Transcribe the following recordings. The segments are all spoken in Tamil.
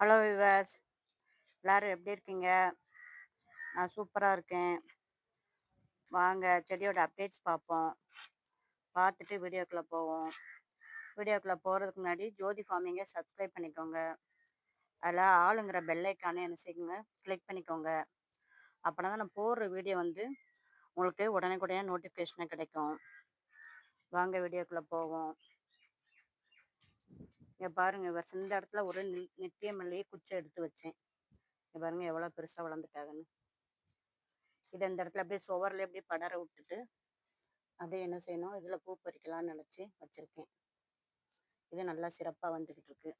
ஹலோ விவர்ஸ் எல்லோரும் எப்படி இருக்கீங்க? நான் சூப்பராக இருக்கேன். வாங்க செடியோட அப்டேட்ஸ் பார்ப்போம். பார்த்துட்டு வீடியோக்குள்ளே போவோம். வீடியோக்குள்ளே போகிறதுக்கு முன்னாடி ஜோதி ஃபார்மிங்கை சப்ஸ்கிரைப் பண்ணிக்கோங்க. அதில் ஆளுங்கிற பெல்லைக்கானே என்ன செய்யுங்க? கிளிக் பண்ணிக்கோங்க. அப்படின்னா தான் நான் போடுற வீடியோ வந்து உங்களுக்கு உடனே நோட்டிஃபிகேஷனாக கிடைக்கும். வாங்க வீடியோக்குள்ளே போவோம். இங்கே பாருங்க இவர் இந்த இடத்துல ஒரு நித்திய மல்லிகை குச்சை எடுத்து வச்சேன். இங்கே பாருங்க எவ்வளோ பெருசாக வளர்ந்துட்டாங்கன்னு இதை இந்த இடத்துல அப்படியே சுவரில் அப்படியே படர விட்டுட்டு அப்படியே என்ன செய்யணும் இதில் பூ பறிக்கலாம்னு நினச்சி வச்சுருக்கேன். இது நல்லா சிறப்பாக வந்துக்கிட்டு இருக்கு.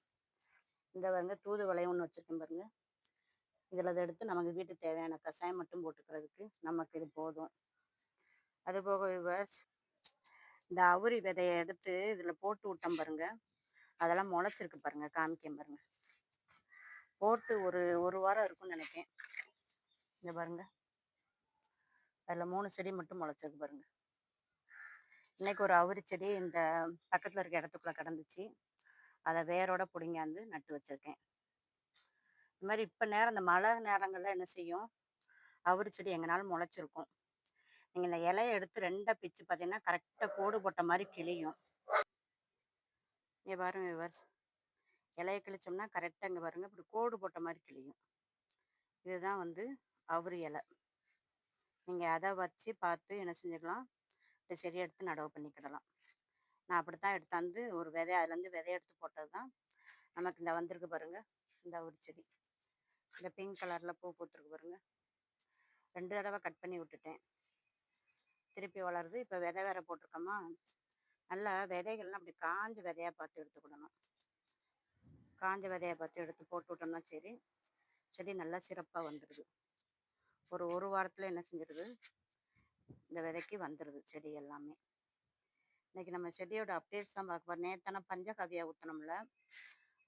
இந்த பாருங்க தூது வளையம் ஒன்று வச்சுருக்கேன் பாருங்க. இதில் அதை எடுத்து நமக்கு வீட்டுக்கு தேவையான கஷாயம் மட்டும் போட்டுக்கிறதுக்கு நமக்கு இது போதும். அதுபோக விவர்ஸ் இந்த அவுரி விதையை எடுத்து இதில் போட்டு விட்டோம் பாருங்க. அதெல்லாம் முளைச்சிருக்கு பாருங்க காமிக்கேன் பாருங்க. போட்டு ஒரு ஒரு வாரம் இருக்கும்னு நினைக்கேன். இங்கே பாருங்க. அதில் மூணு செடி மட்டும் முளைச்சிருக்கு பாருங்க. இன்னைக்கு ஒரு அவுரி செடி இந்த பக்கத்தில் இருக்க இடத்துக்குள்ள கிடந்துச்சு. அதை வேரோட பிடிங்காந்து நட்டு வச்சுருக்கேன். இந்த மாதிரி இப்போ நேரம் இந்த மழை நேரங்களில் என்ன செய்யும்? அவுரி செடி எங்கனாலும் முளைச்சிருக்கும். நீங்கள் இந்த இலையை எடுத்து ரெண்டாக பிச்சு பார்த்தீங்கன்னா கரெக்டாக கோடு போட்ட மாதிரி கிளியும் இங்கே பாருங்கள் விவர்ஸ் இலையை கிழிச்சோம்னா கரெக்டாக இங்கே பாருங்க. இப்படி கோடு போட்ட மாதிரி கிளியும் இதுதான் வந்து அவரு இலை. நீங்கள் அதை வச்சு பார்த்து என்ன செஞ்சுக்கலாம்? இந்த செடி எடுத்து நடவு பண்ணிக்கிடலாம். நான் அப்படி தான் எடுத்தாந்து ஒரு விதை அதுலேருந்து விதை எடுத்து போட்டது தான் நமக்கு இந்த வந்திருக்கு பாருங்கள் இந்த ஒரு செடி. இந்த பிங்க் கலரில் பூ போட்டிருக்கு பாருங்கள் ரெண்டு தடவை கட் பண்ணி விட்டுட்டேன். திருப்பி வளருது. இப்போ விதை வேற போட்டிருக்கோமா? நல்லா விதைகள்லாம் அப்படி காஞ்ச விதையாக பார்த்து எடுத்துக்கிடணும் காஞ்ச விதையை பார்த்து எடுத்து போட்டு விட்டோம்னா சரி செடி நல்லா சிறப்பாக வந்துடுது ஒரு ஒரு வாரத்தில் என்ன செஞ்சிருது? இந்த விதைக்கு வந்துடுது செடி எல்லாமே. இன்றைக்கி நம்ம செடியோட அப்டேட்ஸ் தான் பார்க்க போகிறோம் நேத்தான பஞ்சகவியாக ஊற்றணும்ல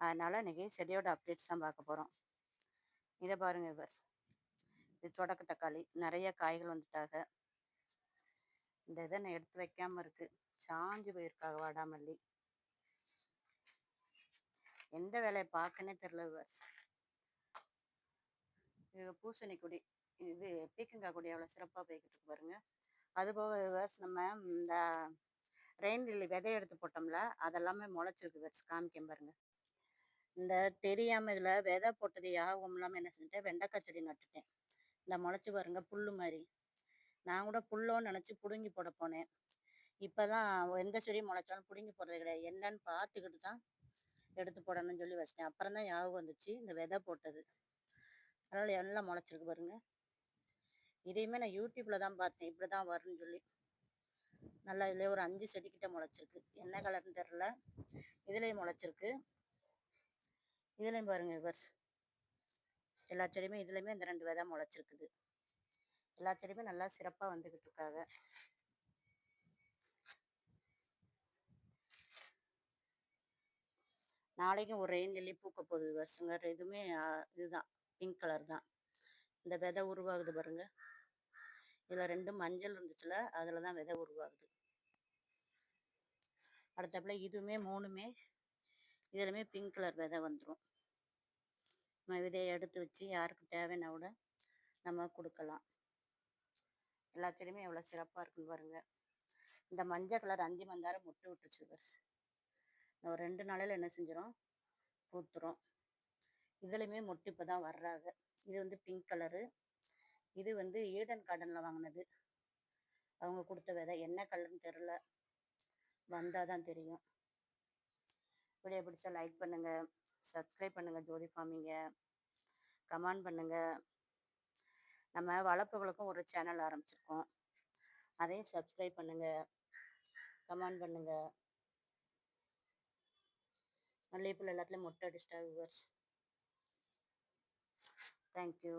அதனால் இன்றைக்கி செடியோட அப்டேட்ஸ் தான் பார்க்க போகிறோம் இதை பாருங்கள் இவர் இது சொடக்கு தக்காளி. நிறைய காய்கள் வந்துட்டாக இந்த இதை நான் எடுத்து வைக்காமல் இருக்குது சாஞ்சு போயிருக்காங்க வாடாமல்லி. எந்த வேலையை பார்க்கனே தெரில இது பூசணி கொடி இது பீக்கங்காய் கொடி அவ்வளோ சிறப்பாக போய்கிட்டு இருக்கு பாருங்க. அதுபோக விவர்ஸ் நம்ம இந்த ரெயின் லில்லி விதை எடுத்து போட்டோம்ல அதெல்லாமே முளைச்சிருக்கு விவர்ஸ். காமிக்க பாருங்க. இந்த தெரியாமல் இதில் விதை போட்டது யாகம் இல்லாமல் என்ன செஞ்சுட்டேன்? வெண்டைக்காய் செடி நட்டுட்டேன். இந்த முளைச்சி பாருங்க புல்லு மாதிரி. நான் கூட புல்லோன்னு நினச்சி பிடுங்கி போட போனேன். இப்போ தான் எந்த செடி முளைச்சாலும் பிடுங்கி போடுறது கிடையாது. என்னன்னு பார்த்துக்கிட்டு தான் எடுத்து போடணும்னு சொல்லி வச்சிட்டேன். அப்புறம் தான் யாவும் வந்துச்சு இந்த விதை போட்டது. அதனால் எல்லாம் முளைச்சிருக்கு பாருங்க. இதையுமே நான் யூடியூப்பில் தான் பார்த்தேன். இப்படி தான் வரும்னு சொல்லி. நல்லா இதுலேயே ஒரு அஞ்சு செடிக்கிட்ட முளைச்சிருக்கு. என்ன கலர்னு தெரில இதுலேயும் முளைச்சிருக்கு. இதுலேயும் பாருங்க இவர் எல்லா செடியுமே இதுலேயுமே இந்த ரெண்டு விதை முளைச்சிருக்குது. எல்லா செடியுமே நல்லா சிறப்பாக வந்துக்கிட்டு இருக்காங்க. நாளைக்கும் ஒரு ரெயின் லில்லி பூக்க போகுது வருஷங்க. இதுவுமே இதுதான். பிங்க் கலர் தான். இந்த விதை உருவாகுது பாருங்க. இதில் ரெண்டு மஞ்சள் இருந்துச்சுல அதில் தான் விதை உருவாகுது. அடுத்தப்பில் இதுவுமே மூணுமே இதுலையுமே பிங்க் கலர் விதை வந்துடும் நம்ம விதையை எடுத்து வச்சு யாருக்கு தேவைன்னா கூட நம்ம கொடுக்கலாம். எல்லாத்துலேயுமே எவ்வளோ சிறப்பாக இருக்குன்னு பாருங்கள் இந்த மஞ்சள் கலர் அஞ்சு மந்தாரம் முட்டு விட்டுச்சு ஒரு ரெண்டு நாளையில் என்ன செஞ்சிடும் பூத்துரும். இதுலையுமே மொட்டு இப்போ தான் வர்றாங்க இது வந்து பிங்க் கலரு இது வந்து ஈடன் கார்டனில் வாங்கினது. அவங்க கொடுத்த விதை. என்ன கலர்னு தெரில வந்தால் தான் தெரியும். வீடியோ பிடிச்சா லைக் பண்ணுங்கள் சப்ஸ்கிரைப் பண்ணுங்கள் ஜோதி ஃபார்மிங்க கமெண்ட் பண்ணுங்கள் நம்ம வளர்ப்புகளுக்கும் ஒரு சேனல் ஆரம்பிச்சிருக்கோம். அதையும் சப்ஸ்கிரைப் பண்ணுங்கள் கமெண்ட் பண்ணுங்கள் மல்லிகைப்பூ எல்லாத்துலேயும் மொட்டை அடிச்சிட்டா விவர்ஸ் தேங்க்யூ